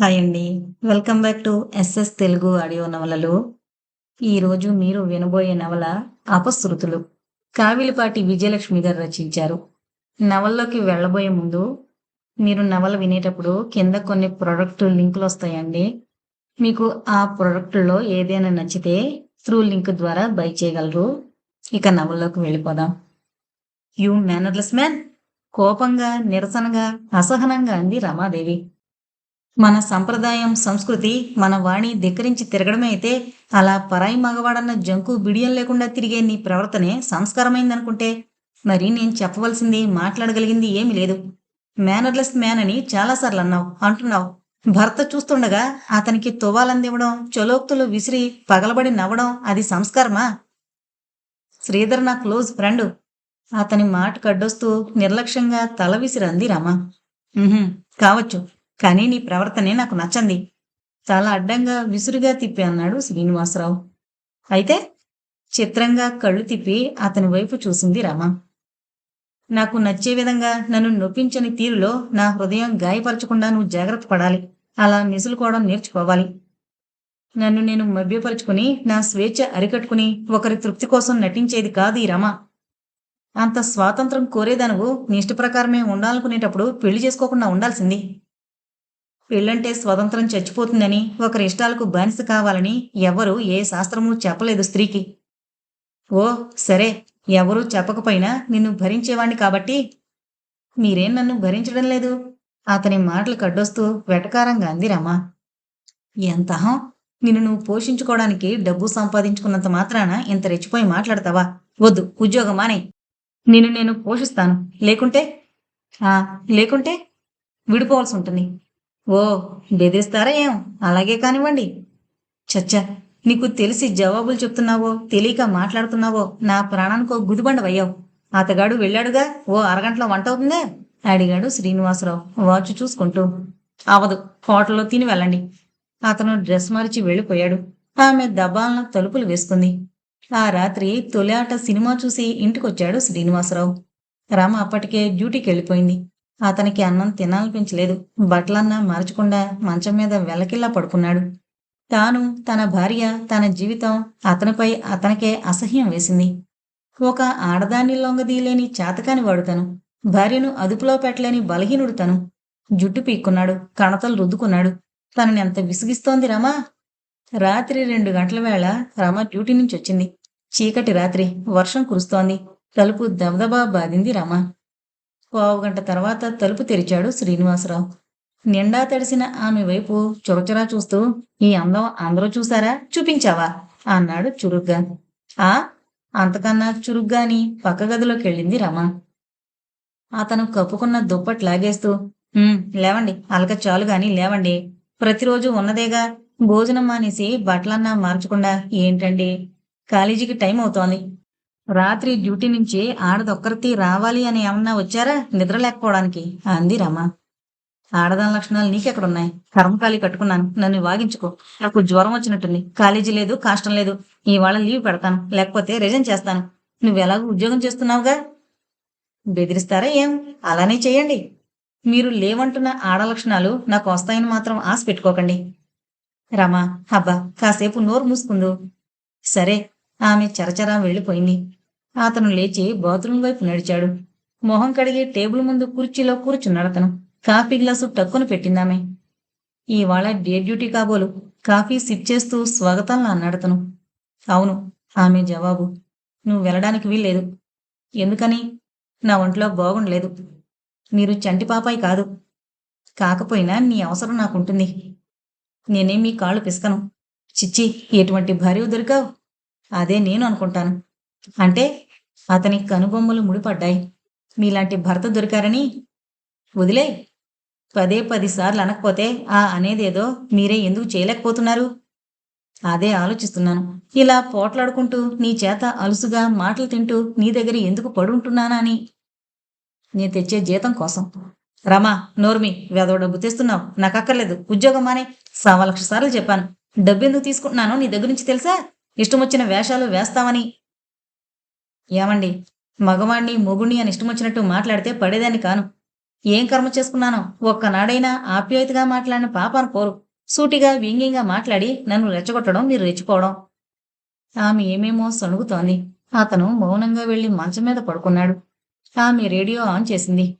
Hi అండి. Welcome back to SS Telugu audio నవలలు. ఈరోజు మీరు వినబోయే నవల అపశృతులు. కావిలిపాటి విజయలక్ష్మి గారు రచించారు. నవల్లోకి వెళ్ళబోయే ముందు మీరు నవల వినేటప్పుడు కింద కొన్ని ప్రొడక్ట్ లింకులు వస్తాయండి. మీకు ఆ ప్రొడక్ట్లో ఏదైనా నచ్చితే త్రూ లింక్ ద్వారా బై చేయగలరు. ఇక నవల్లోకి వెళ్ళిపోదాం. యూ మేనర్లెస్ మ్యాన్ కోపంగా నిరసనగా అసహనంగా అంది రమాదేవి. మన సంప్రదాయం సంస్కృతి మన వాణి ధిక్కరించి తిరగడమే అయితే అలా పరాయి మగవాడన్న జంకు బిడియం లేకుండా తిరిగే నీ ప్రవర్తనే సంస్కారమైందనుకుంటే మరి నేను చెప్పవలసింది మాట్లాడగలిగింది ఏమీ లేదు. మేనర్లెస్ మ్యాన్ అని చాలాసార్లు అన్నావు అంటున్నావు. భర్త చూస్తుండగా అతనికి తువాలందివ్వడం చొలోక్తులు విసిరి పగలబడి నవ్వడం అది సంస్కారమా? శ్రీధర్ నా క్లోజ్ ఫ్రెండు. అతని మాట కడ్డొస్తూ నిర్లక్ష్యంగా తల విసిరంది రమ. కావచ్చు. కానీ నీ ప్రవర్తనే నాకు నచ్చంది. చాలా అడ్డంగా విసురుగా తిప్పి అన్నాడు శ్రీనివాసరావు. అయితే చిత్రంగా కళ్ళు తిప్పి అతని వైపు చూసింది రమ. నాకు నచ్చే విధంగా నన్ను నొప్పించని తీరులో నా హృదయం గాయపరచకుండా నువ్వు జాగ్రత్త పడాలి. అలా మిసులుకోవడం నేర్చుకోవాలి. నన్ను నేను మభ్యపరుచుకుని నా స్వేచ్ఛ అరికట్టుకుని ఒకరి తృప్తి కోసం నటించేది కాదు ఈ రమ. అంత స్వాతంత్రం కోరేదనువు నీ ఇష్ట ప్రకారమే ఉండాలనుకునేటప్పుడు పెళ్ళి చేసుకోకుండా ఉండాల్సింది. పెళ్ళంటే స్వతంత్రం చచ్చిపోతుందని ఒకరి ఇష్టాలకు బానిస కావాలని ఎవరు ఏ శాస్త్రము చెప్పలేదు స్త్రీకి. ఓ సరే ఎవరూ చెప్పకపోయినా నిన్ను భరించేవాణ్ణి కాబట్టి మీరేం నన్ను భరించడం లేదు? అతని మాటలు కడ్డొస్తూ వెటకారంగా అంది రమ. ఎంతహం నిన్ను నువ్వు పోషించుకోవడానికి డబ్బు సంపాదించుకున్నంత మాత్రాన ఇంత రెచ్చిపోయి మాట్లాడతావా? వద్దు ఉద్యోగం మానే నిన్ను నేను పోషిస్తాను లేకుంటే? ఆ లేకుంటే విడిపోవాల్సి ఉంటుంది. ఓ బెదిరిస్తారా ఏం? అలాగే కానివ్వండి. చచ్చా నీకు తెలిసి జవాబులు చెప్తున్నావో తెలియక మాట్లాడుతున్నావో నా ప్రాణానికో గుదిబండవయ్యావు అతగాడు వెళ్ళాడుగా ఓ అరగంటలో వంట అవుతుందే? అడిగాడు శ్రీనివాసరావు వాచ్ చూసుకుంటూ. అవదు హోటల్లో తిని వెళ్ళండి. అతను డ్రెస్ మార్చి వెళ్ళిపోయాడు. ఆమె దబాలను తలుపులు వేసుకుంది. ఆ రాత్రి తొలి ఆట సినిమా చూసి ఇంటికొచ్చాడు శ్రీనివాసరావు. రామ అప్పటికే డ్యూటీకి వెళ్ళిపోయింది అతనికి అన్నం తినాలనిపించలేదు. బట్టలన్నా మార్చకుండా మంచం మీద వెలకిల్లా పడుకున్నాడు. తాను తన భార్య తన జీవితం అతనిపై అతనికే అసహ్యం వేసింది. ఒక ఆడదాన్ని లొంగదీయలేని చేతకాని వాడు తను భార్యను అదుపులో పెట్టలేని బలహీనుడు తను జుట్టు పీక్కున్నాడు కణతలు రుద్దుకున్నాడు. తనని ఎంత విసిగిస్తోంది రమా? రాత్రి రెండు గంటల వేళ రమ డ్యూటీ నుంచి వచ్చింది. చీకటి రాత్రి వర్షం కురుస్తోంది. తలుపు దబదబా బాధింది రమ. పావు గంట తర్వాత తలుపు తెరిచాడు శ్రీనివాసరావు. నిండా తడిసిన ఆమె వైపు చురచురా చూస్తూ ఈ అందం అందరూ చూసారా? చూపించావా? అన్నాడు చురుగ్గా. ఆ? అంతకన్నా చురుగ్గాని పక్క గదిలోకి వెళ్ళింది రమ. అతను కప్పుకున్న దుప్పటి లాగేస్తూ లేవండి అలక చాలు గాని లేవండి. ప్రతిరోజు ఉన్నదేగా. భోజనం మానేసి బట్టలన్నా మార్చకుండా ఏంటండి? కాలేజీకి టైం అవుతోంది. రాత్రి డ్యూటీ నుంచి ఆడదొక్కరితి రావాలి అని ఏమన్నా వచ్చారా? నిద్ర లేకపోవడానికి? అంది రమ. ఆడదాని లక్షణాలు నీకెక్కడున్నాయి? కర్మకాళి కట్టుకున్నాను. నన్ను వాగించుకో. నాకు జ్వరం వచ్చినట్టుంది. కాలేజీ లేదు కాష్టం లేదు. ఇవాళ లీవ్ పెడతాను. లేకపోతే రిజైన్ చేస్తాను. నువ్వు ఎలాగో ఉద్యోగం చేస్తున్నావుగా? బెదిరిస్తారా ఏం? అలానే చేయండి. మీరు లేవంటున్న ఆడ లక్షణాలు నాకు వస్తాయని మాత్రం ఆశ పెట్టుకోకండి. రమా అబ్బా కాసేపు నోరు మూసుకుందు. సరే ఆమె చరచరా వెళ్ళిపోయింది. అతను లేచి బాత్రూం వైపు నడిచాడు. మొహం కడిగి టేబుల్ ముందు కుర్చీలో కూర్చున్నాడు అతను. కాఫీ గ్లాసు టక్కున పెట్టిందామె. ఇవాళ డే డ్యూటీ కాబోలు. కాఫీ సిప్ చేస్తూ స్వాగతంలా అన్నాడతను అవును ఆమె జవాబు. నువ్వు వెళ్ళడానికి వీల్లేదు. ఎందుకని? నా ఒంట్లో బాగుండలేదు. మీరు చంటి పాపాయి కాదు. కాకపోయినా నీ అవసరం నాకుంటుంది. నేనేం మీ కాళ్ళు పిసకను. చిచ్చి ఎటువంటి భార్య దొరికావు? అదే నేను అనుకుంటాను. అంటే అతని కనుబొమ్మలు ముడిపడ్డాయి. మీలాంటి భర్త దొరికారని వదిలే. పదే పదిసార్లు అనకపోతే ఆ అనేదేదో మీరే ఎందుకు చేయలేకపోతున్నారు? అదే ఆలోచిస్తున్నాను. ఇలా పోట్లాడుకుంటూ నీ చేత అలుసుగా మాటలు తింటూ నీ దగ్గర ఎందుకు పడుంటున్నానా అని. నేను తెచ్చే జీతం కోసం. రమా నోర్మి వెదవ డబ్బు తెస్తున్నావు. నాకు అక్కర్లేదు ఉద్యోగం మానే. సవా లక్ష సార్లు చెప్పాను. డబ్బు ఎందుకు తీసుకుంటున్నానో నీ దగ్గర నుంచి తెలుసా? ఇష్టం వచ్చిన వేషాలు వేస్తావని. ఏమండి? మగవాణ్ణి మొగుణ్ణి అని ఇష్టం వచ్చినట్టు మాట్లాడితే పడేదాన్ని కాను. ఏం కర్మ చేసుకున్నానో? ఒక్కనాడైనా ఆప్యాయతగా మాట్లాడిన పాపాను కోరు సూటిగా వ్యంగ్యంగా మాట్లాడి నన్ను రెచ్చగొట్టడం మీరు రెచ్చిపోవడం. ఆమె ఏమేమో సణుగుతోంది. అతను మౌనంగా వెళ్ళి మంచం మీద పడుకున్నాడు. ఆమె రేడియో ఆన్ చేసింది.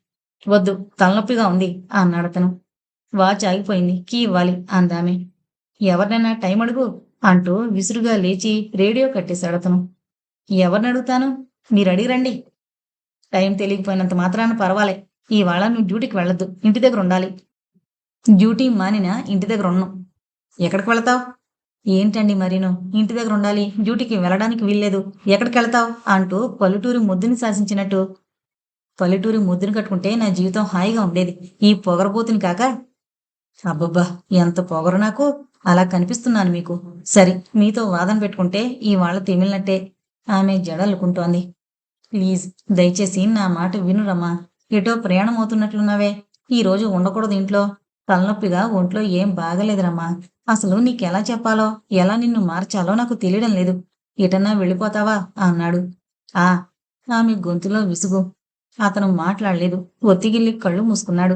వద్దు తలనొప్పిగా ఉంది అన్నాడతను వాచ్ ఆగిపోయింది కీ ఇవ్వాలి అందామె. ఎవరినైనా టైం అడుగు అంటూ విసురుగా లేచి రేడియో కట్టేశాడతను ఎవరిని అడుగుతాను మీరు అడిగిరండి టైం తెలియకపోయినంత మాత్రాన పర్వాలే. ఇవాళ నువ్వు డ్యూటీకి వెళ్ళొద్దు. ఇంటి దగ్గర ఉండాలి. డ్యూటీ మానినా ఇంటి దగ్గర ఉన్నాం ఎక్కడికి వెళతావు? ఏంటండి మరీను? ఇంటి దగ్గర ఉండాలి. డ్యూటీకి వెళ్ళడానికి వీల్లేదు. ఎక్కడికి వెళతావు? అంటూ పల్లెటూరి ముద్దుని శాసించినట్టు. పల్లెటూరి ముద్దుని కట్టుకుంటే నా జీవితం హాయిగా ఉండేది. ఈ పొగరబోతుని కాక? అబ్బబ్బా! ఎంత పొగరు నాకు? అలా కనిపిస్తున్నాను మీకు. సరే మీతో వాదన పెట్టుకుంటే ఈ వాళ్ళ తిమిలినట్టే. ఆమె జడలుకుంటోంది. ప్లీజ్ దయచేసి నా మాట వినురమ్మా. ఎటో ప్రయాణం అవుతున్నట్లున్నావే ఈ రోజు ఉండకూడదు ఇంట్లో. తలనొప్పిగా ఒంట్లో ఏం బాగలేదురమ్మా. అసలు నీకెలా చెప్పాలో ఎలా నిన్ను మార్చాలో నాకు తెలియడం లేదు. ఎటన్నా వెళ్ళిపోతావా? అన్నాడు. ఆ ఆమె గొంతులో విసుగు. అతను మాట్లాడలేదు. ఒత్తిగిల్లి కళ్ళు మూసుకున్నాడు.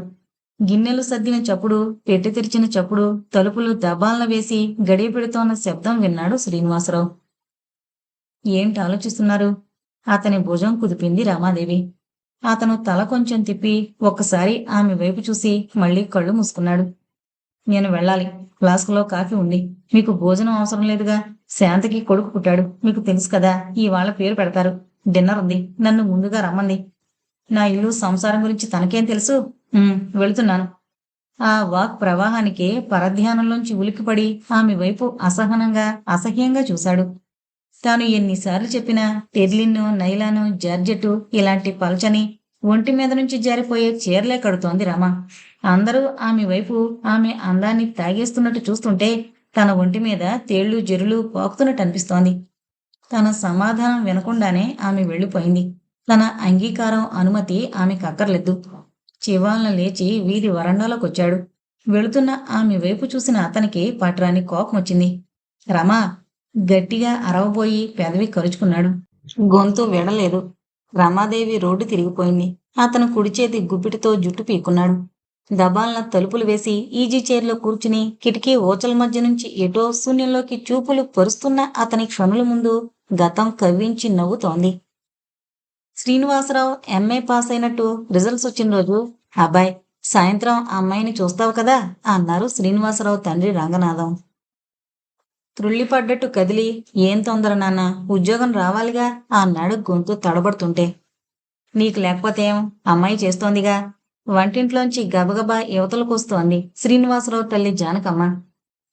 గిన్నెలు సర్దిన చప్పుడు పెట్టె తెరిచిన చప్పుడు తలుపులు దబాలన వేసి గడియ పెడుతోన్న శబ్దం విన్నాడు శ్రీనివాసరావు. ఏంటి ఆలోచిస్తున్నారు? అతని భుజం కుదిపింది రామాదేవి. అతను తల కొంచెం తిప్పి ఒక్కసారి ఆమె వైపు చూసి మళ్ళీ కళ్ళు మూసుకున్నాడు. నేను వెళ్ళాలి. ఫ్లాస్క్లో కాఫీ ఉంది. మీకు భోజనం అవసరం లేదుగా. శాంతకి కొడుకు పుట్టాడు. మీకు తెలుసు కదా ఇవాళ పేరు పెడతారు. డిన్నర్ ఉంది. నన్ను ముందుగా రమ్మంది. నా ఇల్లు సంసారం గురించి తనకేం తెలుసు? వెళుతున్నాను. ఆ వాక్ ప్రవాహానికి పరధ్యానంలోంచి ఉలికిపడి ఆమె వైపు అసహనంగా అసహ్యంగా చూశాడు. తాను ఎన్నిసార్లు చెప్పినా టెర్లిన్ను నైలాను జార్జెట్టు ఇలాంటి పల్చని ఒంటి మీద నుంచి జారిపోయే చీరలే కడుతోంది రమ. అందరూ ఆమె వైపు ఆమె అందాన్ని తాగేస్తున్నట్టు చూస్తుంటే తన ఒంటి మీద తేళ్ళు జెరులు పాకుతున్నట్టు అనిపిస్తోంది. తన సమాధానం వినకుండానే ఆమె వెళ్ళిపోయింది. తన అంగీకారం అనుమతి ఆమెకు అక్కర్లేదు. చివాలన లేచి వీధి వరండాలోకి వచ్చాడు. వెళుతున్న ఆమె వైపు చూసిన అతనికి పట్రాని కోపం వచ్చింది రమా గట్టిగా అరవబోయి పెదవి కరుచుకున్నాడు. గొంతు విడలేదు రమాదేవి రోడ్డు తిరిగిపోయింది. అతను కుడి చేతి గుప్పిటితో జుట్టు పీకున్నాడు దబాలన తలుపులు వేసి ఈజీ చైర్లో కూర్చుని కిటికీ ఓచల మధ్య నుంచి ఎటో శూన్యంలోకి చూపులు పరుస్తున్న అతని క్షణుల ముందు గతం కవ్వించి నవ్వుతోంది. శ్రీనివాసరావు ఎంఏ పాస్ అయినట్టు రిజల్ట్స్ వచ్చిన రోజు అబ్బాయి సాయంత్రం ఆ అమ్మాయిని చూస్తావు కదా అన్నారు శ్రీనివాసరావు తండ్రి రంగనాథం. త్రుళ్ళిపడ్డట్టు కదిలి ఏం తొందర నాన్న ఉద్యోగం రావాలిగా? అన్నాడు గొంతు తడబడుతుంటే. నీకు లేకపోతే ఏం? అమ్మాయి చేస్తోందిగా. వంటింట్లోంచి గబగబా యువతలకొస్తోంది శ్రీనివాసరావు తల్లి జానకమ్మ.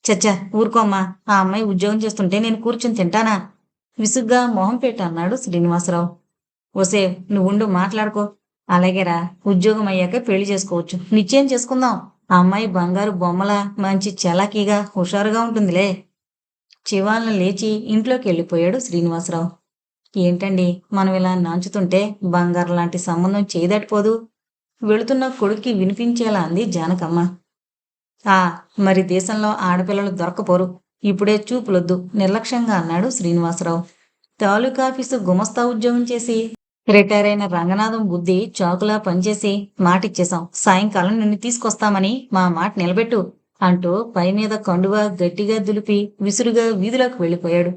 చచ్చా ఊరుకోమ్మా ఆ అమ్మాయి ఉద్యోగం చేస్తుంటే నేను కూర్చుని తింటానా? విసుగ్గా మొహం పెట్టి అన్నాడు శ్రీనివాసరావు. ఒసే నువ్వుండు మాట్లాడుకో. అలాగేరా ఉద్యోగం అయ్యాక పెళ్ళి చేసుకోవచ్చు. నిశ్చయం చేసుకుందాం. ఆ అమ్మాయి బంగారు బొమ్మల మంచి చలాకీగా హుషారుగా ఉంటుందిలే. చివాలను లేచి ఇంట్లోకి వెళ్ళిపోయాడు శ్రీనివాసరావు. ఏంటండి మనం ఇలా నాంచుతుంటే బంగారం లాంటి సంబంధం చేయదటిపోదు వెళుతున్న కొడుక్కి వినిపించేలా అంది జానకమ్మ. ఆ మరి దేశంలో ఆడపిల్లలు దొరకపోరు. ఇప్పుడే చూపులొద్దు నిర్లక్ష్యంగా అన్నాడు శ్రీనివాసరావు. తాలూకా ఆఫీసు గుమస్తా ఉద్యోగం చేసి రిటైర్ అయిన రంగనాథం బుద్ధి చాకులా పనిచేసి మాటిచ్చేశాం. సాయంకాలం నిన్ను తీసుకొస్తామని మా మాట నిలబెట్టు. అంటూ పై మీద కండువా గట్టిగా దులిపి విసురుగా వీధిలోకి వెళ్ళిపోయాడు.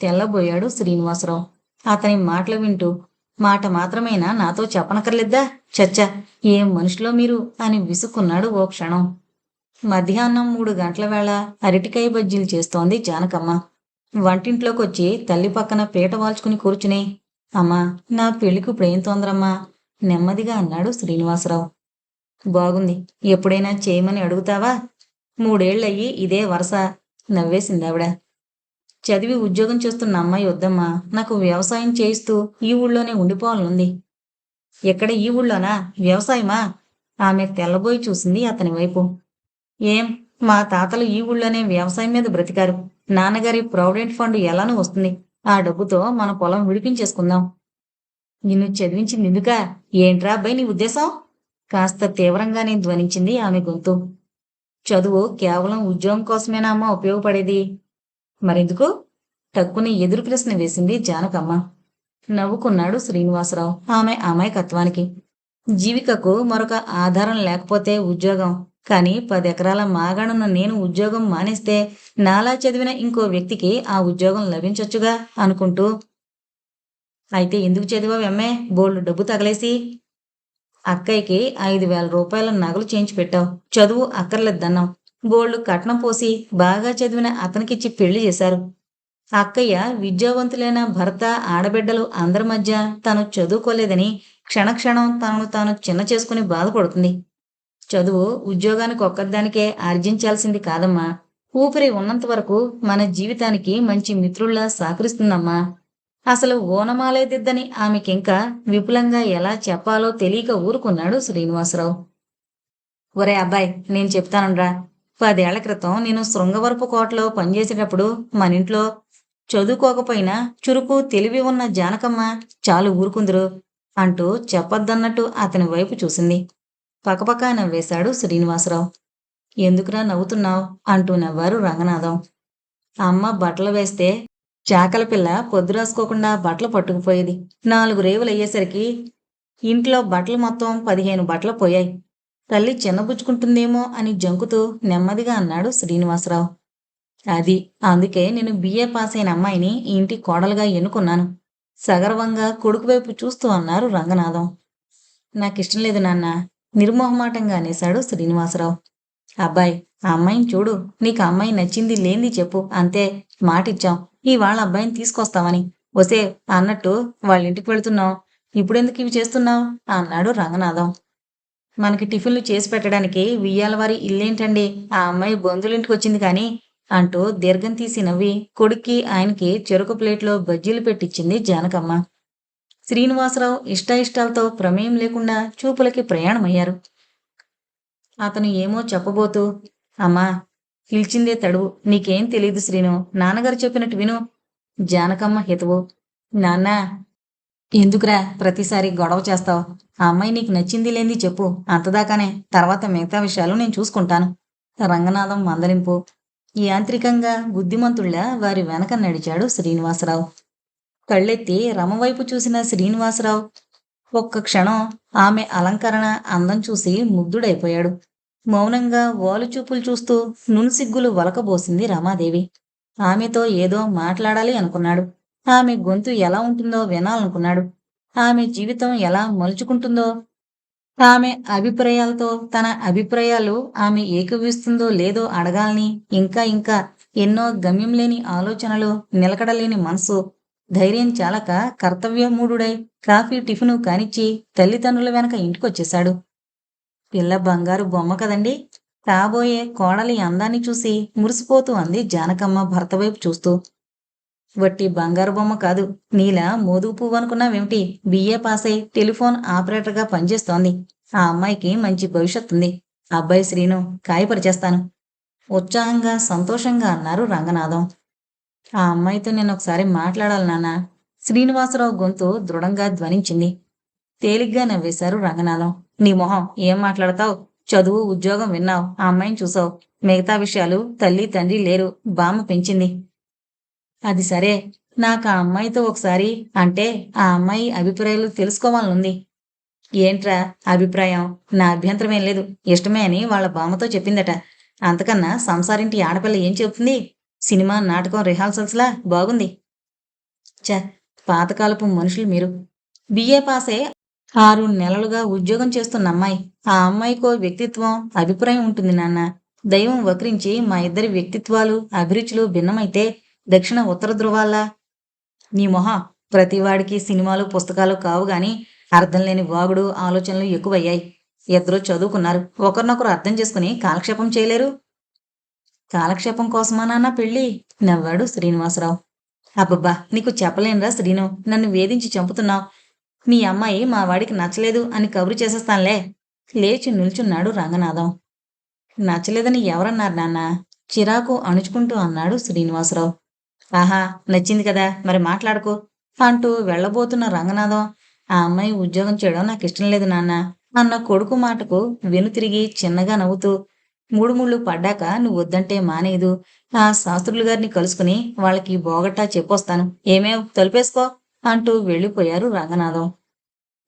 తెల్లబోయాడు శ్రీనివాసరావు. అతని మాటలు వింటూ మాట మాత్రమేనా నాతో చెప్పనక్కర్లేద్దా? చచ్చా ఏం మనుషులో మీరు? అని విసుక్కున్నాడు ఓ క్షణం. మధ్యాహ్నం మూడు గంటల వేళ అరటికాయ బజ్జీలు చేస్తోంది జానకమ్మ. వంటింట్లోకి వచ్చి తల్లి పక్కన పీట వాల్చుకుని కూర్చుని అమ్మా నా పెళ్ళికి ఇప్పుడేం తొందరమ్మా? నెమ్మదిగా అన్నాడు శ్రీనివాసరావు. బాగుంది. ఎప్పుడైనా చేయమని అడుగుతావా? మూడేళ్ళయ్యి ఇదే వరుస నవ్వేసింది ఆవిడ. చదివి ఉద్యోగం చేస్తున్న అమ్మాయి వద్దమ్మా నాకు వ్యవసాయం చేయిస్తూ ఈ ఊళ్ళోనే ఉండిపోవాలనుంది. ఎక్కడ ఈ ఊళ్ళోనా? వ్యవసాయమా? ఆమె తెల్లబోయి చూసింది అతని వైపు. ఏం మా తాతలు ఈ ఊళ్ళోనే వ్యవసాయం మీద బ్రతికారు. నాన్నగారి ప్రావిడెంట్ ఫండ్ ఎలానూ వస్తుంది. ఆ డబ్బుతో మన పొలం విడిపించేసుకుందాం. నిన్ను చదివించింది ఎందుకా? ఏంట్రా అబ్బాయి నీ ఉద్దేశం? కాస్త తీవ్రంగానే ధ్వనించింది ఆమె గొంతు. చదువు కేవలం ఉద్యోగం కోసమేనా అమ్మా ఉపయోగపడేది? మరెందుకు? టక్కుని ఎదురు ప్రశ్న వేసింది జానకమ్మ. నవ్వుకున్నాడు శ్రీనివాసరావు. ఆమె అమాయకత్వానికి. జీవికకు మరొక ఆధారం లేకపోతే ఉద్యోగం. కానీ పది ఎకరాల మాగాణున్న నేను ఉద్యోగం మానేస్తే నాలా చదివిన ఇంకో వ్యక్తికి ఆ ఉద్యోగం లభించొచ్చుగా అనుకుంటూ. అయితే ఎందుకు చదివావు ఎమ్మే బోల్డ్ డబ్బు తగలేసి. అక్కయ్యకి ఐదు వేల రూపాయల నగలు చేయించి పెట్టావు. చదువు అక్కర్లేదన్నావు. గోల్డ్ కట్నం పోసి బాగా చదివిన అతనికిచ్చి పెళ్ళి చేశారు. అక్కయ్య విద్యావంతులైన భర్త ఆడబిడ్డలు అందరి మధ్య తను చదువుకోలేదని క్షణక్షణం తనను తాను చిన్న చేసుకుని బాధపడుతుంది. చదువు ఉద్యోగానికి ఒక్కదానికే ఆర్జించాల్సింది కాదమ్మా. ఊపిరి ఉన్నంత వరకు మన జీవితానికి మంచి మిత్రుల్లా సహకరిస్తుందమ్మా. అసలు ఓనమాలేదిద్దని ఆమెకింకా విపులంగా ఎలా చెప్పాలో తెలియక ఊరుకున్నాడు శ్రీనివాసరావు. ఒరే అబ్బాయి నేను చెప్తానురా పదేళ్ళ క్రితం నేను శృంగవరపు కోటలో పనిచేసేటప్పుడు మన ఇంట్లో చదువుకోకపోయినా చురుకు తెలివి ఉన్న జానకమ్మ చాలు ఊరుకుందరు అంటూ చెప్పొద్దన్నట్టు అతని వైపు చూసింది. పక్కపక్క నవ్వేశాడు శ్రీనివాసరావు. ఎందుకురా నవ్వుతున్నావు? అంటూ నవ్వారు రంగనాథం. అమ్మ బట్టలు వేస్తే చాకల పిల్ల పొద్దు రాసుకోకుండా బట్టలు పట్టుకుపోయేది. నాలుగు రేవులు అయ్యేసరికి ఇంట్లో బట్టలు మొత్తం పదిహేను బట్టలు పోయాయి. తల్లి చిన్నబుచ్చుకుంటుందేమో అని జంకుతూ నెమ్మదిగా అన్నాడు శ్రీనివాసరావు. అది అందుకే నేను బిఏ పాస్ అయిన అమ్మాయిని ఇంటి కోడలుగా ఎన్నుకున్నాను. సగర్వంగా కొడుకు వైపు చూస్తూ అన్నారు రంగనాథం. నాకిష్టం లేదు నాన్న నిర్మోహమాటంగా అనేశాడు శ్రీనివాసరావు. అబ్బాయి ఆ అమ్మాయిని చూడు నీకు అమ్మాయి నచ్చింది లేంది చెప్పు అంతే మాటిచ్చాం. ఇవాళ అబ్బాయిని తీసుకొస్తామని. వసే అన్నట్టు వాళ్ళ ఇంటికి వెళుతున్నాం ఇప్పుడెందుకు ఇవి చేస్తున్నావు? అన్నాడు రంగనాథం. మనకి టిఫిన్లు చేసి పెట్టడానికి వియ్యాలవారి ఇల్లేంటండి. ఆ అమ్మాయి బంధువులింటికి వచ్చింది కానీ అంటూ దీర్ఘం తీసి నవ్వి కొడుక్కి ఆయనకి చెరుకు ప్లేట్లో బజ్జీలు పెట్టించింది జానకమ్మ. శ్రీనివాసరావు ఇష్టాయిష్టాలతో ప్రమేయం లేకుండా చూపులకి ప్రయాణమయ్యారు. అతను ఏమో చెప్పబోతూ అమ్మా పిలిచిందే తడువు. నీకేం తెలియదు శ్రీను. నాన్నగారు చెప్పినట్టు విను. జానకమ్మ హితవు. నాన్న ఎందుకురా ప్రతిసారి గొడవ చేస్తావు? ఆ అమ్మాయి నీకు నచ్చింది లేంది చెప్పు. అంతదాకానే తర్వాత మిగతా విషయాలు నేను చూసుకుంటాను. రంగనాథం మందలింపు. యాంత్రికంగా బుద్ధిమంతుళ్ళ వారి వెనక నడిచాడు శ్రీనివాసరావు. కళ్ళెత్తి రమవైపు చూసిన శ్రీనివాసరావు ఒక్క క్షణం ఆమె అలంకరణ అందం చూసి ముగ్ధుడైపోయాడు. మౌనంగా వాలుచూపులు చూస్తూ నునుసిగ్గులు వలకబోసింది రమాదేవి. ఆమెతో ఏదో మాట్లాడాలి అనుకున్నాడు. ఆమె గొంతు ఎలా ఉంటుందో వినాలనుకున్నాడు. ఆమె జీవితం ఎలా మలుచుకుంటుందో ఆమె అభిప్రాయాలతో తన అభిప్రాయాలు ఆమె ఏకీవిస్తుందో లేదో అడగాలని ఇంకా ఇంకా ఎన్నో గమ్యం లేని ఆలోచనలు నిలకడలేని మనసు. ధైర్యం చాలక కర్తవ్యమూఢుడై కాఫీ టిఫిను కానిచ్చి తల్లిదండ్రుల వెనక ఇంటికొచ్చేశాడు. పిల్ల బంగారు బొమ్మ కదండి. కాబోయే కోడలి అందాన్ని చూసి మురిసిపోతూ అంది జానకమ్మ భర్త వైపు చూస్తూ. వట్టి బంగారు బొమ్మ కాదు నీలా మోదుగు పువ్వు అనుకున్నావేమిటి? బిఏ పాస్ అయి టెలిఫోన్ ఆపరేటర్గా పనిచేస్తోంది. ఆ అమ్మాయికి మంచి భవిష్యత్తు ఉంది. అబ్బాయి శ్రీను కాయపరిచేస్తాను. ఉత్సాహంగా సంతోషంగా అన్నారు రంగనాథం. ఆ అమ్మాయితో నేను ఒకసారి మాట్లాడాలి నాన్న. శ్రీనివాసరావు గొంతు దృఢంగా ధ్వనించింది. తేలిగ్గా నవ్వేశారు రంగనాథం. నీ మొహం ఏం మాట్లాడతావు? చదువు ఉద్యోగం విన్నావు. ఆ అమ్మాయిని చూసావు. మిగతా విషయాలు తల్లి తండ్రి లేరు. బామ్మ పెంచింది. అది సరే. నాకు ఆ అమ్మాయితో ఒకసారి అంటే ఆ అమ్మాయి అభిప్రాయాలు తెలుసుకోవాలనుంది. ఏంట్రా అభిప్రాయం? నా అభ్యంతరం ఏం లేదు. ఇష్టమే అని వాళ్ళ బామ్మతో చెప్పిందట. అంతకన్నా సంసారింటి ఆడపిల్ల ఏం చెబుతుంది? సినిమా నాటకం రిహార్సల్స్లా బాగుంది. చ పాతకాలపు మనుషులు మీరు. బిఏ పాసే ఆరు నెలలుగా ఉద్యోగం చేస్తున్న అమ్మాయి. ఆ అమ్మాయికో వ్యక్తిత్వం అభిప్రాయం ఉంటుంది నాన్న. దైవం వక్రించి మా ఇద్దరి వ్యక్తిత్వాలు అభిరుచులు భిన్నమైతే దక్షిణ ఉత్తర ధృవాలా నీ మొహ ప్రతివాడికి సినిమాలు పుస్తకాలు కావు గాని అర్థం లేని వాగుడు ఆలోచనలు ఎక్కువయ్యాయి. ఇద్దరు చదువుకున్నారు. ఒకరినొకరు అర్థం చేసుకుని కాలక్షేపం చేయలేరు. కాలక్షేపం కోసమా నాన్న పెళ్ళి? నవ్వాడు శ్రీనివాసరావు. అబ్బబ్బా నీకు చెప్పలేనురా శ్రీను. నన్ను వేధించి చంపుతున్నావు. మీ అమ్మాయి మా వాడికి నచ్చలేదు అని కబురు చేసేస్తానులే. లేచి నిల్చున్నాడు రంగనాథం. నచ్చలేదని ఎవరన్నారు నాన్న? చిరాకు అణుచుకుంటూ అన్నాడు శ్రీనివాసరావు. ఆహా నచ్చింది కదా మరి మాట్లాడుకో అంటూ వెళ్ళబోతున్న రంగనాథం ఆ అమ్మాయి ఉద్యోగం చేయడం నాకు ఇష్టం లేదు నాన్న అన్న కొడుకు మాటకు వెనుతిరిగి చిన్నగా నవ్వుతూ మూడు ముళ్ళు పడ్డాక నువ్వు వద్దంటే మానేదు ఆ శాస్త్రులు గారిని కలుసుకుని వాళ్ళకి బోగట్టా చెప్పొస్తాను. ఏమేం తలిపేసుకో. అంటూ వెళ్ళిపోయారు రంగనాథం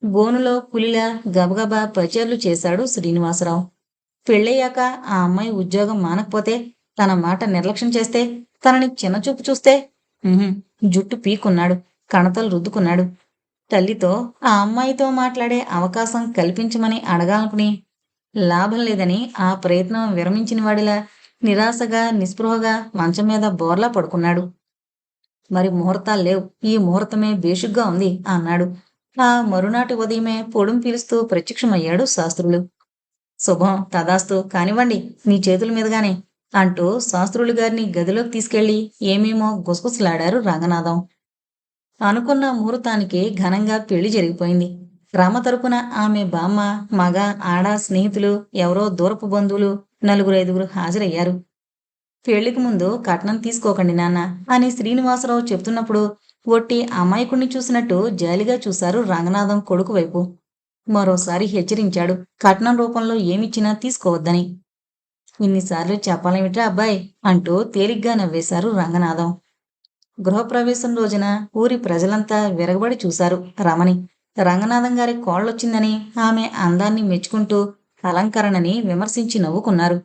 బోనులో పులిలా గబగబా పచర్లు చేశాడు శ్రీనివాసరావు. పెళ్ళయ్యాక ఆ అమ్మాయి ఉద్యోగం మానకపోతే తన మాట నిర్లక్ష్యం చేస్తే తనని చిన్నచూపు చూస్తే జుట్టు పీకున్నాడు కణతలు రుద్దుకున్నాడు. తల్లితో ఆ అమ్మాయితో మాట్లాడే అవకాశం కల్పించమని అడగాలనుకుని లాభం లేదని ఆ ప్రయత్నం విరమించిన వాడిలా నిరాశగా నిస్పృహగా మంచం మీద బోర్లా పడుకున్నాడు. మరి ముహూర్తాలు లేవు. ఈ ముహూర్తమే బేషుగ్గా ఉంది అన్నాడు. ఆ మరునాటి ఉదయమే పొడుం పీలుస్తూ ప్రత్యక్షమయ్యాడు శాస్త్రులు. శుభం తదాస్తు కానివ్వండి మీ చేతుల మీదుగానే అంటూ శాస్త్రులు గారిని గదిలోకి తీసుకెళ్ళి ఏమేమో గుసగుసలాడారు రంగనాథం. అనుకున్న ముహూర్తానికి ఘనంగా పెళ్ళి జరిగిపోయింది. రామ తరపున ఆమె బామ్మ మగ ఆడ స్నేహితులు ఎవరో దూరపు బంధువులు నలుగురు ఐదుగురు హాజరయ్యారు. పెళ్ళికి ముందు కట్నం తీసుకోకండి నాన్న అని శ్రీనివాసరావు చెప్తున్నప్పుడు ఒట్టి అమాయకుణ్ణి చూసినట్టు జాలిగా చూశారు రంగనాథం కొడుకు వైపు. మరోసారి హెచ్చరించాడు కట్నం రూపంలో ఏమిచ్చినా తీసుకోవద్దని. ఇన్నిసార్లు చెప్పాలేమిట్రా అబ్బాయి అంటూ తేలిగ్గా నవ్వేశారు రంగనాథం. గృహప్రవేశం రోజున ఊరి ప్రజలంతా విరగబడి చూశారు రమణి. రంగనాథం గారి కోళ్ళొచ్చిందని ఆమె అందాన్ని మెచ్చుకుంటూ అలంకరణని విమర్శించి నవ్వుకున్నారు.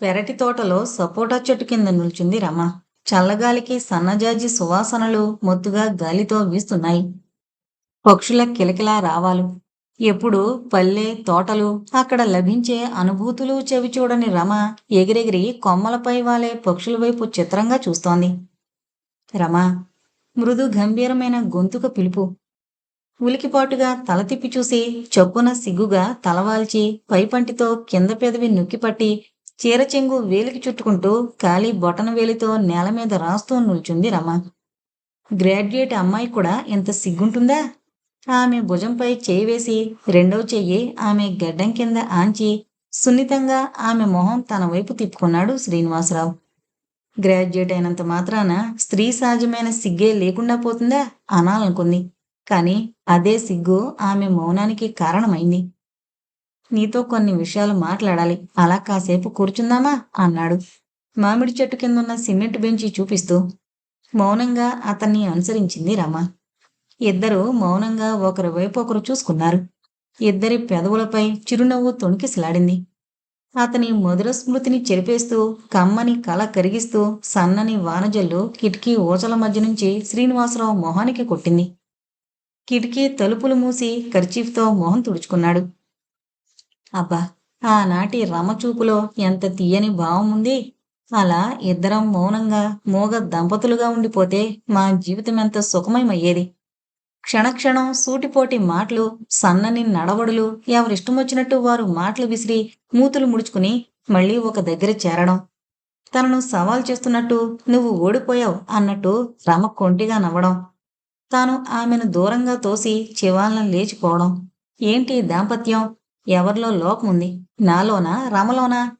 పెరటి తోటలో సపోటా చెట్టు కింద నిల్చుంది రమ. చల్లగాలికి సన్నజాజి సువాసనలు మొత్తుగా గాలితో వీస్తున్నాయి. పక్షుల కిలకిలా రావాలు. ఎప్పుడు పల్లె తోటలు అక్కడ లభించే అనుభూతులు చెవి చూడని రమ ఎగిరెగిరి కొమ్మలపై వాలే పక్షుల వైపు చిత్రంగా చూస్తోంది. రమ మృదు గంభీరమైన గొంతుక పిలుపు. ఉలికిపాటుగా తల తిప్పి చూసి చొప్పున సిగ్గుగా తలవాల్చి పైపంటితో కింద పెదవి నొక్కిపట్టి చీర చెంగు వేలికి చుట్టుకుంటూ ఖాళీ బొటన వేలితో నేల మీద రాస్తూ నిల్చుంది రమ. గ్రాడ్యుయేట్ అమ్మాయి కూడా ఎంత సిగ్గుంటుందా? ఆమె భుజంపై చేయి వేసి రెండవ చెయ్యి ఆమె గడ్డం కింద ఆంచి సున్నితంగా ఆమె మొహం తన వైపు తిప్పుకున్నాడు శ్రీనివాసరావు. గ్రాడ్యుయేట్ అయినంత మాత్రాన స్త్రీ సహజమైన సిగ్గే లేకుండా పోతుందా? అనాలనుకుంది. కానీ అదే సిగ్గు ఆమె మౌనానికి కారణమైంది. నీతో కొన్ని విషయాలు మాట్లాడాలి. అలా కాసేపు కూర్చుందామా? అన్నాడు. మామిడి చెట్టు కిందున్న సిమెంట్ బెంచి చూపిస్తూ. మౌనంగా అతన్ని అనుసరించింది రమ. ఇద్దరు మౌనంగా ఒకరి వైపు ఒకరు చూసుకున్నారు. ఇద్దరి పెదవులపై చిరునవ్వు తొణికిసలాడింది. అతని మధుర స్మృతిని చెరిపేస్తూ కమ్మని కల కరిగిస్తూ సన్నని వానజల్లు కిటికీ ఊచల మధ్య నుంచి శ్రీనివాసరావు మొహానికి కొట్టింది. కిటికీ తలుపులు మూసి కర్చీఫ్తో మొహం తుడుచుకున్నాడు. అబ్బా ఆనాటి రమచూపులో ఎంత తీయని భావం ఉంది. అలా ఇద్దరం మౌనంగా మూగ దంపతులుగా ఉండిపోతే మా జీవితం ఎంత సుఖమయమయ్యేది. క్షణక్షణం సూటిపోటి మాటలు సన్నని నడవడులు ఎవరిష్టం వచ్చినట్టు వారు మాటలు విసిరి మూతులు ముడుచుకుని మళ్ళీ ఒక దగ్గర చేరడం. తనను సవాల్ చేస్తున్నట్టు నువ్వు ఓడిపోయావు అన్నట్టు రమ కొంటిగా నవ్వడం. తాను ఆమెను దూరంగా తోసి చివాలను లేచిపోవడం. ఏంటి దాంపత్యం? ఎవరిలో లోపముంది నాలోనా? రమలోనా?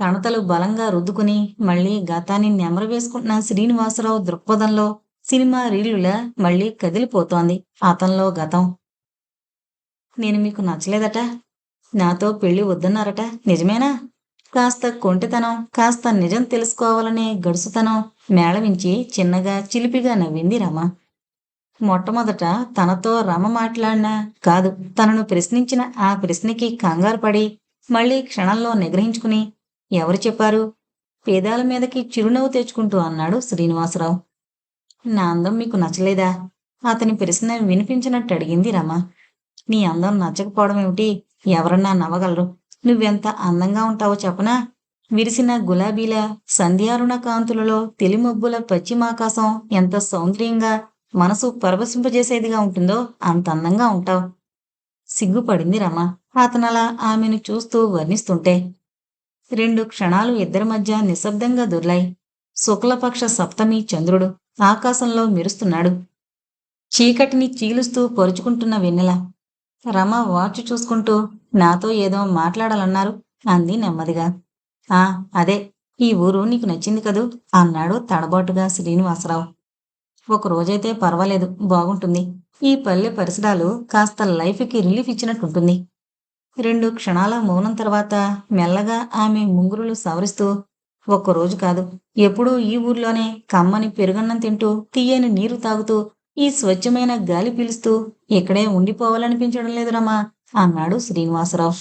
కణతలు బలంగా రుద్దుకుని మళ్ళీ గతాన్ని నెమరు వేసుకుంటున్న శ్రీనివాసరావు దృక్పథంలో సినిమా రీలులా మళ్ళీ కదిలిపోతోంది అతనిలో గతం. నేను మీకు నచ్చలేదట? నాతో పెళ్ళి వద్దన్నారట? నిజమేనా? కాస్త కొంటితనం కాస్త నిజం తెలుసుకోవాలనే గడుసుతనం మేళవించి చిన్నగా చిలిపిగా నవ్వింది రమ. మొట్టమొదట తనతో రమ మాట్లాడినా కాదు తనను ప్రశ్నించిన ఆ ప్రశ్నకి కంగారు పడి మళ్ళీ క్షణంలో నిగ్రహించుకుని ఎవరు చెప్పారు? పేదాల మీదకి చిరునవ్వు తెచ్చుకుంటూ అన్నాడు శ్రీనివాసరావు. నా అందం మీకు నచ్చలేదా? అతని ప్రశ్న వినిపించినట్టు అడిగింది రమ. నీ అందం నచ్చకపోవడం ఏమిటి? ఎవరన్నా నవ్వగలరు? నువ్వెంత అందంగా ఉంటావో చెప్పనా? విరిసిన గులాబీల సంధ్యారుణ కాంతులలో తెలిమబ్బుల పశ్చిమాకాశం ఎంత సౌందర్యంగా మనసు పరవశింపజేసేదిగా ఉంటుందో అంత అందంగా ఉంటావు. సిగ్గుపడింది రమ. అతనలా ఆమెను చూస్తూ వర్ణిస్తుంటే రెండు క్షణాలు ఇద్దరి మధ్య నిశ్శబ్దంగా దొర్లాయి. శుక్లపక్ష సప్తమి చంద్రుడు ఆకాశంలో మెరుస్తున్నాడు. చీకటిని చీలుస్తూ పరుచుకుంటున్న వెన్నెల. రమ వాచ్ చూసుకుంటూ నాతో ఏదో మాట్లాడాలన్నారు అంది నెమ్మదిగా. ఆ అదే ఈ ఊరు నీకు నచ్చింది కదూ? అన్నాడు తడబాటుగా శ్రీనివాసరావు. ఒక రోజైతే పర్వాలేదు బాగుంటుంది. ఈ పల్లె పరిసరాలు కాస్త లైఫ్కి రిలీఫ్ ఇచ్చినట్టుంటుంది రెండు క్షణాల మౌనం తర్వాత మెల్లగా ఆమె ముంగురులు సవరిస్తూ ఒక్కరోజు కాదు ఎప్పుడూ ఈ ఊర్లోనే కమ్మని పెరుగన్నం తింటూ తీయని నీరు తాగుతూ ఈ స్వచ్ఛమైన గాలి పీలుస్తూ ఇక్కడే ఉండిపోవాలనిపించడం లేదురమ్మా అన్నాడు శ్రీనివాసరావు.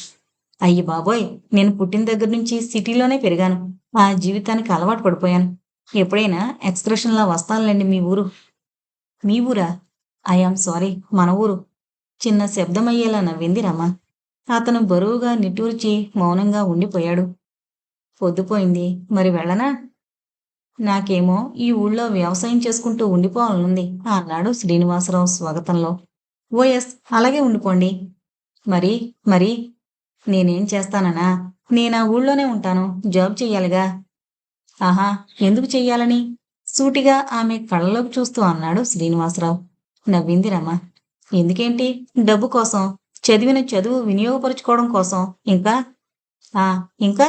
అయ్యి బాబోయ్ నేను పుట్టిన దగ్గర నుంచి సిటీలోనే పెరిగాను. ఆ జీవితానికి అలవాటు పడిపోయాను. ఎప్పుడైనా ఎక్స్ప్రెషన్లా వస్తానులేండి మీ ఊరు. మీ ఊరా? ఐఆమ్ సారీ మన ఊరు. చిన్న శబ్దమయ్యేలా నవ్వింది రమ. అతను బరువుగా నిట్టూర్చి మౌనంగా ఉండిపోయాడు. పొద్దుపోయింది మరి వెళ్ళనా? నాకేమో ఈ ఊళ్ళో వ్యవసాయం చేసుకుంటూ ఉండిపోవాలనుంది అన్నాడు శ్రీనివాసరావు స్వాగతంలో. ఓఎస్ అలాగే ఉండిపోండి. మరి మరి నేనేం చేస్తానన్నా? నేనా ఊళ్ళోనే ఉంటాను జాబ్ చెయ్యాలిగా ఆహా ఎందుకు చెయ్యాలని? సూటిగా ఆమె కళ్ళలోకి చూస్తూ అన్నాడు శ్రీనివాసరావు. నవ్వింది రమ. ఎందుకేంటి? డబ్బు కోసం చదివిన చదువు వినియోగపరుచుకోవడం కోసం ఇంకా? ఆ ఇంకా?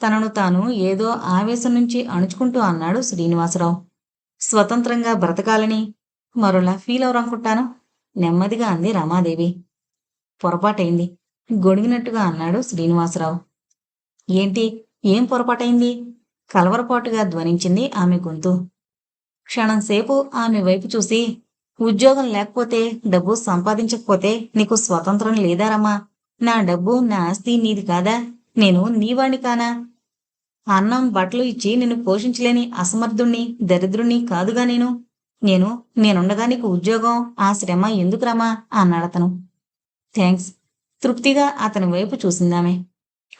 తనను తాను ఏదో ఆవేశం నుంచి అణుచుకుంటూ అన్నాడు శ్రీనివాసరావు. స్వతంత్రంగా బ్రతకాలని మరోలా ఫీల్ అవరనుకుంటాను? నెమ్మదిగా అంది రమాదేవి. పొరపాటైంది. గొడిగినట్టుగా అన్నాడు శ్రీనివాసరావు. ఏంటి? ఏం పొరపాటైంది? కలవరపాటుగా ధ్వనించింది ఆమె గొంతు. క్షణంసేపు ఆమె వైపు చూసి ఉద్యోగం లేకపోతే డబ్బు సంపాదించకపోతే నీకు స్వతంత్రం లేదారమ్మా నా డబ్బు నా ఆస్తి నీది కాదా? నేను నీవాణ్ణి కానా? అన్నం బట్టలు ఇచ్చి నిన్ను పోషించలేని అసమర్థుణ్ణి దరిద్రుణ్ణి కాదుగా నేను. నేను నేనుండగా నీకు ఉద్యోగం ఆ శ్రమ ఎందుకురామా అన్నాడతను థ్యాంక్స్ తృప్తిగా అతని వైపు చూసిందామె.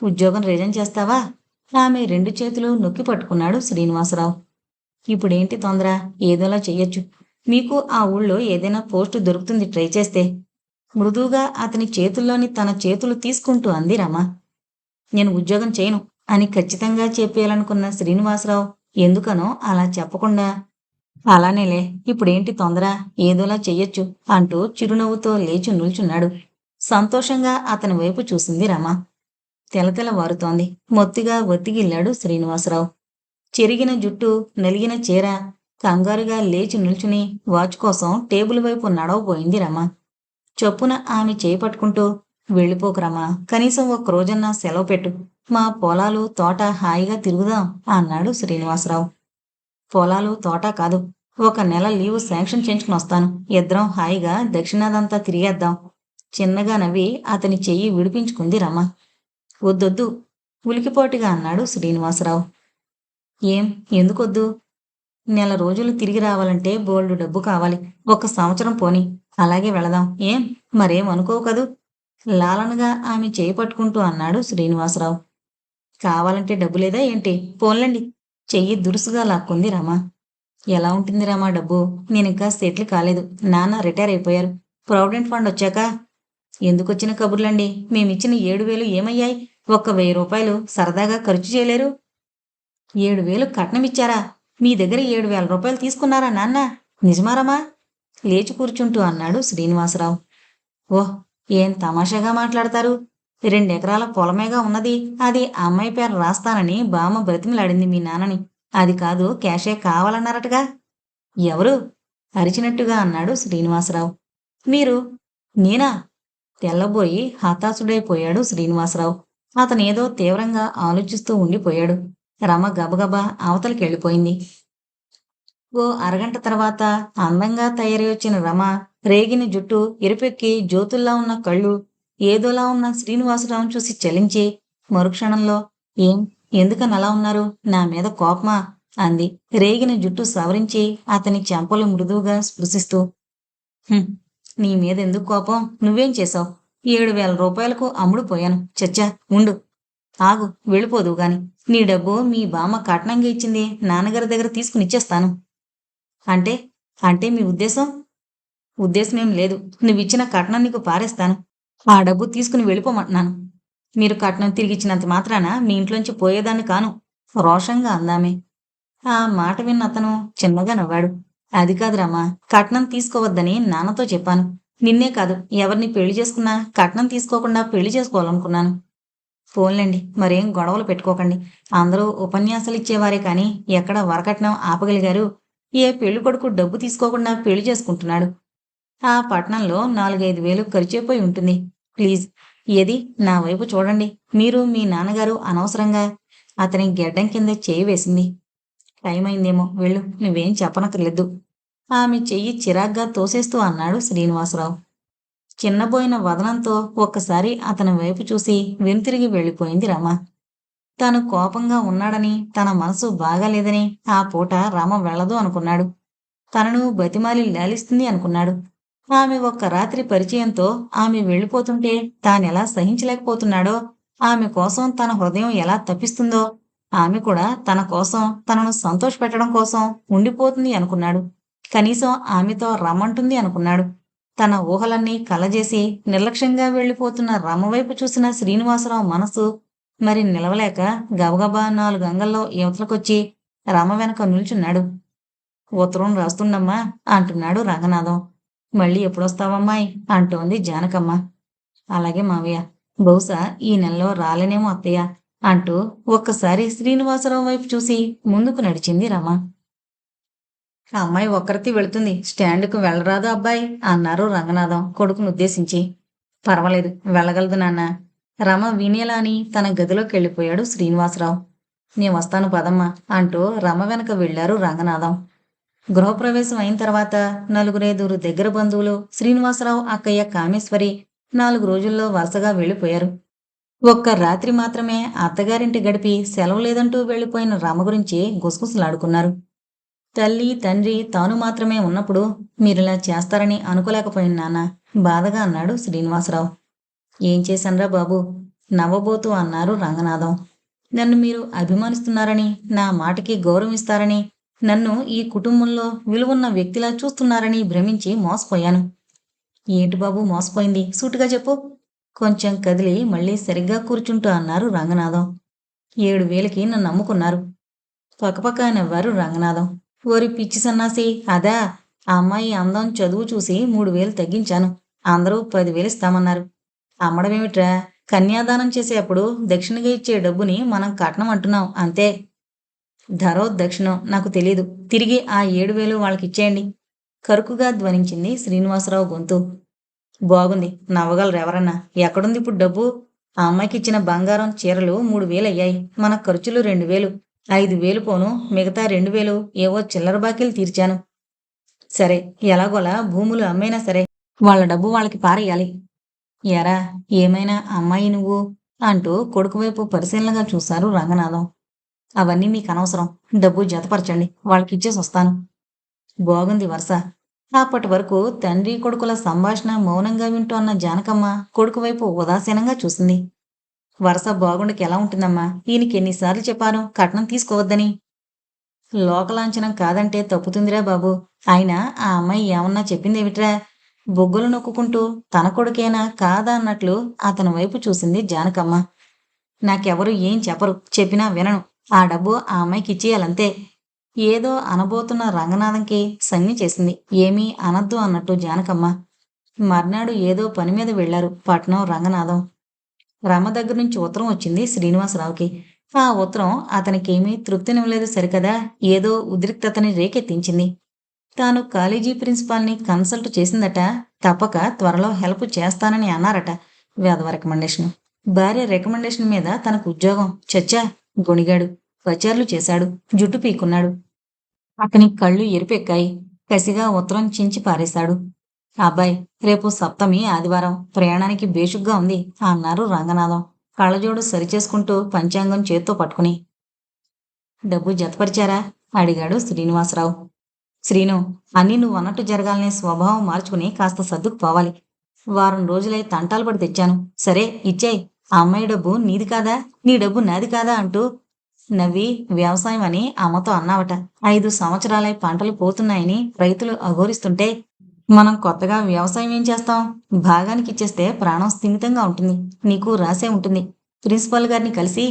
ఉద్యోగం రిజైన్ చేస్తావా? ఆమె రెండు చేతులు నొక్కి పట్టుకున్నాడు శ్రీనివాసరావు. ఇప్పుడేంటి తొందర? ఏదోలా చెయ్యొచ్చు. మీకు ఆ ఊళ్ళో ఏదైనా పోస్టు దొరుకుతుంది ట్రై చేస్తే. మృదువుగా అతని చేతుల్లోని తన చేతులు తీసుకుంటూ అంది రమ. నేను ఉద్యోగం చేయను అని ఖచ్చితంగా చెప్పేయాలనుకున్న శ్రీనివాసరావు ఎందుకనో అలా చెప్పకుండా. అలానేలే ఇప్పుడేంటి తొందర? ఏదోలా చెయ్యొచ్చు అంటూ చిరునవ్వుతో లేచి నిల్చున్నాడు. సంతోషంగా అతని వైపు చూసింది రమ. తెలతెల వారుతోంది మొత్తిగా ఒత్తిగిల్లాడు శ్రీనివాసరావు. చెరిగిన జుట్టు నలిగిన చీర కంగారుగా లేచి నిల్చుని వాచ్ కోసం టేబుల్ వైపు నడవబోయింది రమ. చొప్పున ఆమె చేపట్టుకుంటూ వెళ్ళిపోకు రమా కనీసం ఒక రోజన్నా సెలవు పెట్టు. మా పొలాలు తోట హాయిగా తిరుగుదాం అన్నాడు శ్రీనివాసరావు. పొలాలు తోట కాదు. ఒక నెల లీవు శాంక్షన్ చేయించుకుని వస్తాను. ఇద్దరం హాయిగా దక్షిణాదంతా తిరిగేద్దాం. చిన్నగా నవ్వి అతని చెయ్యి విడిపించుకుంది రమ. వద్దొద్దు. ఉలికిపోటుగా అన్నాడు శ్రీనివాసరావు. ఏం? ఎందుకొద్దు? నెల రోజులు తిరిగి రావాలంటే బోల్డు డబ్బు కావాలి. ఒక సంవత్సరం పోని. అలాగే వెళదాం. ఏం? మరేం అనుకోవు కదూ? లాలనగా ఆమె చేయి పట్టుకుంటూ అన్నాడు శ్రీనివాసరావు. కావాలంటే డబ్బు లేదా ఏంటి? పోన్లండి. చెయ్యి దురుసుగా లాక్కుంది రమా. ఎలా ఉంటుంది రమా డబ్బు? నేను ఇంకా సెటిల్ కాలేదు. నాన్న రిటైర్ అయిపోయారు. ప్రావిడెంట్ ఫండ్ వచ్చాక? ఎందుకొచ్చిన కబుర్లండి? మేమిచ్చిన ఏడు వేలు ఏమయ్యాయి? ఒక్క వెయ్యి రూపాయలు సరదాగా ఖర్చు చేయలేరు. ఏడు వేలు కట్నం ఇచ్చారా? మీ దగ్గర ఏడు వేల రూపాయలు తీసుకున్నారా నాన్న? నిజమారమ్మా లేచి కూర్చుంటూ అన్నాడు శ్రీనివాసరావు. ఓహ్ ఏం తమాషాగా మాట్లాడతారు? రెండెకరాల పొలమేగా ఉన్నది. అది అమ్మాయి పేరు రాస్తానని బామ్మ బ్రతిమలాడింది మీ నాన్నని. అది కాదు క్యాషే కావాలన్నారటగా. ఎవరు? అరిచినట్టుగా అన్నాడు శ్రీనివాసరావు. మీరు? నేనా? తెల్లబోయి హతాశుడైపోయాడు శ్రీనివాసరావు. అతనేదో తీవ్రంగా ఆలోచిస్తూ ఉండిపోయాడు. రమ గబగబా అవతలికి వెళ్ళిపోయింది. ఓ అరగంట తర్వాత అందంగా తయారై వచ్చిన రమ రేగిన జుట్టు ఎరుపెక్కి జ్యోతుల్లా ఉన్న కళ్ళు ఏదోలా ఉన్న శ్రీనివాసరావు చూసి చలించి మరుక్షణంలో ఏం? ఎందుకని అలా ఉన్నారు? నా మీద కోపమా? అంది. రేగిన జుట్టు సవరించి అతని చెంపలు మృదువుగా స్పృశిస్తూ నీ మీద ఎందుకు కోపం? నువ్వేం చేశావు? ఏడు వేల రూపాయలకు అమ్ముడు పోయాను. చచ్చా ఉండు. ఆగు వెళ్ళిపోదు గాని. నీ డబ్బు మీ బామ్మ కట్నంగా ఇచ్చింది నాన్నగారి దగ్గర తీసుకుని ఇచ్చేస్తాను. అంటే అంటే మీ ఉద్దేశం? ఉద్దేశం ఏం లేదు. నువ్విచ్చిన కట్నం నీకు పారేస్తాను. ఆ డబ్బు తీసుకుని వెళ్ళిపోమంటున్నాను. మీరు కట్నం తిరిగిచ్చినంత మాత్రాన మీ ఇంట్లోంచి పోయేదాన్ని కాను. రోషంగా అందామే. ఆ మాట విన్న అతను చిన్నగా నవ్వాడు. అది కాదురామా కట్నం తీసుకోవద్దని నాన్నతో చెప్పాను. నిన్నే కాదు ఎవరిని పెళ్ళి చేసుకున్నా కట్నం తీసుకోకుండా పెళ్ళి చేసుకోవాలనుకున్నాను. ఫోన్లండి మరేం గొడవలు పెట్టుకోకండి. అందరూ ఉపన్యాసాలు ఇచ్చేవారే కానీ ఎక్కడ వరకట్నం ఆపగలిగారు? ఏ పెళ్ళి కొడుకు డబ్బు తీసుకోకుండా పెళ్ళి చేసుకుంటున్నాడు? ఆ పట్టణంలో నాలుగైదు వేలు ఖర్చైపోయి ఉంటుంది. ప్లీజ్ ఏది నా వైపు చూడండి. మీరు మీ నాన్నగారు అనవసరంగా అతని గెడ్డం కింద చేయి వేసింది. టైం అయిందేమో వెళ్ళు. నువ్వేం చెప్పనక్కర్లేదు. ఆమె చెయ్యి చిరాగ్గా తోసేస్తూ అన్నాడు శ్రీనివాసరావు. చిన్నబోయిన వదనంతో ఒక్కసారి అతని వైపు చూసి వెనుతిరిగి వెళ్ళిపోయింది రమ. తను కోపంగా ఉన్నాడని తన మనసు బాగాలేదని ఆ పూట రమ వెళ్ళదు అనుకున్నాడు. తనను బతిమాలి లాలిస్తుంది అనుకున్నాడు. ఆమె ఒక్క రాత్రి పరిచయంతో ఆమె వెళ్ళిపోతుంటే తానెలా సహించలేకపోతున్నాడో ఆమె కోసం తన హృదయం ఎలా తప్పిస్తుందో ఆమె కూడా తన కోసం తనను సంతోషపెట్టడం కోసం ఉండిపోతుంది అనుకున్నాడు. కనీసం ఆమెతో రమ్మంటుంది అనుకున్నాడు. తన ఊహలన్నీ కలజేసి నిర్లక్ష్యంగా వెళ్ళిపోతున్న రమవైపు చూసిన శ్రీనివాసరావు మనసు మరి నిలవలేక గబగబా నాలుగు అంగల్లో యువతలకొచ్చి రమ వెనక నిల్చున్నాడు. ఉత్తరం రాస్తుండమ్మా అంటున్నాడు రంగనాథం. మళ్ళీ ఎప్పుడొస్తావమ్మాయి? అంటోంది జానకమ్మ. అలాగే మావయ్య. బహుశా ఈ నెలలో రాలేనేమో అత్తయ్య అంటూ ఒక్కసారి శ్రీనివాసరావు వైపు చూసి ముందుకు నడిచింది రమ. అమ్మాయి ఒక్కరితి వెళుతుంది. స్టాండ్కు వెళ్ళరాదు అబ్బాయి అన్నారు రంగనాథం కొడుకును ఉద్దేశించి. పర్వాలేదు వెళ్ళగలదు నాన్న. రమ వినేలా అని తన గదిలోకి వెళ్ళిపోయాడు శ్రీనివాసరావు. నేను వస్తాను పదమ్మ అంటూ రమ వెనక వెళ్ళారు రంగనాథం. గృహప్రవేశం అయిన తర్వాత నలుగురేదురు దగ్గర బంధువులు శ్రీనివాసరావు అక్కయ్య కామేశ్వరి నాలుగు రోజుల్లో వరుసగా వెళ్ళిపోయారు. ఒక్క రాత్రి మాత్రమే అత్తగారింటి గడిపి సెలవు లేదంటూ వెళ్ళిపోయిన రమ గురించి గుసగుసలాడుకున్నారు. తల్లి తండ్రి తాను మాత్రమే ఉన్నప్పుడు మీరిలా చేస్తారని అనుకోలేకపోయిన నాన్న బాధగా అన్నాడు శ్రీనివాసరావు. ఏం చేశాన్రా బాబు? నవ్వబోతూ అన్నారు రంగనాథం. నన్ను మీరు అభిమానిస్తున్నారని నా మాటకి గౌరవిస్తారని నన్ను ఈ కుటుంబంలో విలువున్న వ్యక్తిలా చూస్తున్నారని భ్రమించి మోసపోయాను. ఏంటి బాబు మోసపోయింది? సూటుగా చెప్పు. కొంచెం కదిలి మళ్ళీ సరిగ్గా కూర్చుంటూ అన్నారు రంగనాథం. ఏడు వేలకి నన్ను నమ్ముకున్నారు. పక్కపక్క నవ్వారు రంగనాథం. ఓరి పిచ్చి సన్నాసి అదా? ఆ అమ్మాయి అందం చదువు చూసి మూడు వేలు తగ్గించాను. అందరూ పదివేలు ఇస్తామన్నారు. అమ్మడమేమిట్రా? కన్యాదానం చేసేటప్పుడు దక్షిణగా ఇచ్చే డబ్బుని మనం కట్నం అంటున్నాం అంతే. ధరో దక్షిణం నాకు తెలియదు తిరిగి ఆ ఏడు వేలు వాళ్ళకి ఇచ్చేయండి కరుకుగా ధ్వనించింది శ్రీనివాసరావు గొంతు. బాగుంది నవ్వగలరు ఎవరన్నా? ఎక్కడుంది ఇప్పుడు డబ్బు? ఆ అమ్మాయికి ఇచ్చిన బంగారం చీరలు మూడు వేలు అయ్యాయి మన ఖర్చులు రెండు వేలు. ఐదు వేలు పోను మిగతా రెండు వేలు ఏవో చిల్లర బాకీలు తీర్చాను. సరే ఎలాగోలా భూములు అమ్మైనా సరే వాళ్ళ డబ్బు వాళ్ళకి పారేయాలి. ఎరా ఏమైనా అమ్మాయి నువ్వు అంటూ కొడుకు వైపు పరిశీలనగా చూశారు రంగనాథం. అవన్నీ మీకు అనవసరం డబ్బు జతపరచండి వాళ్ళకి ఇచ్చేసి వస్తాను. బాగుంది వరుస. అప్పటి వరకు తండ్రి కొడుకుల సంభాషణ మౌనంగా వింటూ అన్న జానకమ్మ కొడుకు వైపు ఉదాసీనంగా చూసింది. వరుస బాగుండకి ఎలా ఉంటుందమ్మా? ఈయనకి ఎన్నిసార్లు చెప్పాను కట్నం తీసుకోవద్దని. లోకలాంఛనం కాదంటే తప్పుతుందిరా బాబు. ఆయన ఆ అమ్మాయి ఏమన్నా చెప్పిందేమిట్రా? బొగ్గులు నొక్కుంటూ తన కొడుకేనా కాదా అన్నట్లు అతని వైపు చూసింది జానకమ్మ. నాకెవరు ఏం చెప్పరు చెప్పినా వినను. ఆ డబ్బు ఆ అమ్మాయికి ఇచ్చేయాలంతే. ఏదో అనబోతున్న రంగనాథంకి సంజ్ఞ చేసింది. ఏమీ అనద్దు అన్నట్టు జానకమ్మ. మర్నాడు ఏదో పని మీద వెళ్ళారు పట్నం రంగనాథం. రమ దగ్గర నుంచి ఉత్తరం వచ్చింది శ్రీనివాసరావుకి. ఆ ఉత్తరం అతనికేమీ తృప్తినివ్వలేదు సరికదా? ఏదో ఉద్రిక్తతని రేకెత్తించింది. తాను కాలేజీ ప్రిన్సిపాల్ని కన్సల్ట్ చేసిందట. తప్పక త్వరలో హెల్ప్ చేస్తానని అన్నారట వేదవ రికమెండేషన్. భార్య రికమెండేషన్ మీద తనకు ఉద్యోగం. చచ్చా గొణిగాడు. ప్రచారాలు చేశాడు. జుట్టు పీకున్నాడు అతని కళ్ళు ఎరుపెక్కాయి. కసిగా ఉత్తరం చించి పారేశాడు. అబ్బాయి రేపు సప్తమి ఆదివారం ప్రయాణానికి బేషుగ్గా ఉంది అన్నారు రంగనాథం. కళ్ళజోడు సరిచేసుకుంటూ పంచాంగం చేత్తో పట్టుకుని. డబ్బు జతపరిచారా? అడిగాడు శ్రీనివాసరావు. శ్రీను అన్నీ నువ్వు అన్నట్టు జరగాలనే స్వభావం మార్చుకుని కాస్త సర్దుకు పోవాలి. వారం రోజులై తంటాలు పడి తెచ్చాను. సరే ఇచ్చాయి. ఆ అమ్మాయి డబ్బు నీది కాదా? నీ డబ్బు నాది కాదా అంటూ నవ్వి వ్యవసాయం అని అమ్మతో అన్నావట. ఐదు సంవత్సరాలై పంటలు పోతున్నాయని రైతులు అఘోరిస్తుంటే మనం కొత్తగా వ్యవసాయం ఏం చేస్తాం? భాగానికి ఇచ్చేస్తే ప్రాణం స్థిమితంగా ఉంటుంది. నీకు రాసే ఉంటుంది. ప్రిన్సిపాల్ గారిని కలిసి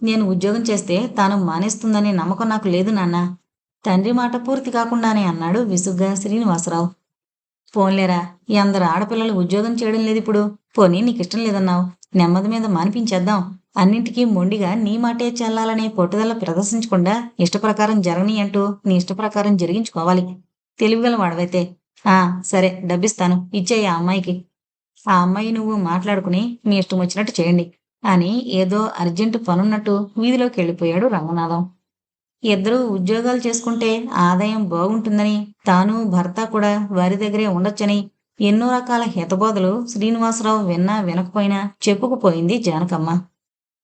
నేను ఉద్యోగం చేస్తే తాను మానేస్తుందనే నమ్మకం నాకు లేదు నాన్న. తండ్రి మాట పూర్తి కాకుండానే అన్నాడు విసుగ్గా శ్రీనివాసరావు. పోన్లేరా ఎందరు ఆడపిల్లలు ఉద్యోగం చేయడం లేదు ఇప్పుడు. పోనీ నీకు ఇష్టం లేదన్నావు. నెమ్మది మీద మానిపించేద్దాం. అన్నింటికీ మొండిగా నీ మాటే చెల్లాలనే పట్టుదల ప్రదర్శించకుండా ఇష్టప్రకారం జరగని అంటూ నీ ఇష్టప్రకారం జరిగించుకోవాలి. తెలివిగల వాడవైతే ఆ సరే డబ్బిస్తాను. ఇచ్చేయి ఆ అమ్మాయికి. ఆ అమ్మాయి నువ్వు మాట్లాడుకుని మీ ఇష్టం వచ్చినట్టు చేయండి అని ఏదో అర్జెంటు పనున్నట్టు వీధిలోకి వెళ్ళిపోయాడు రంగనాథం ఇద్దరూ ఉద్యోగాలు చేసుకుంటే ఆదాయం బాగుంటుందని తాను భర్త కూడా వారి దగ్గరే ఉండొచ్చని ఎన్నో రకాల హితబోధలు శ్రీనివాసరావు విన్నా వినకపోయినా చెప్పుకుపోయింది జానకమ్మ.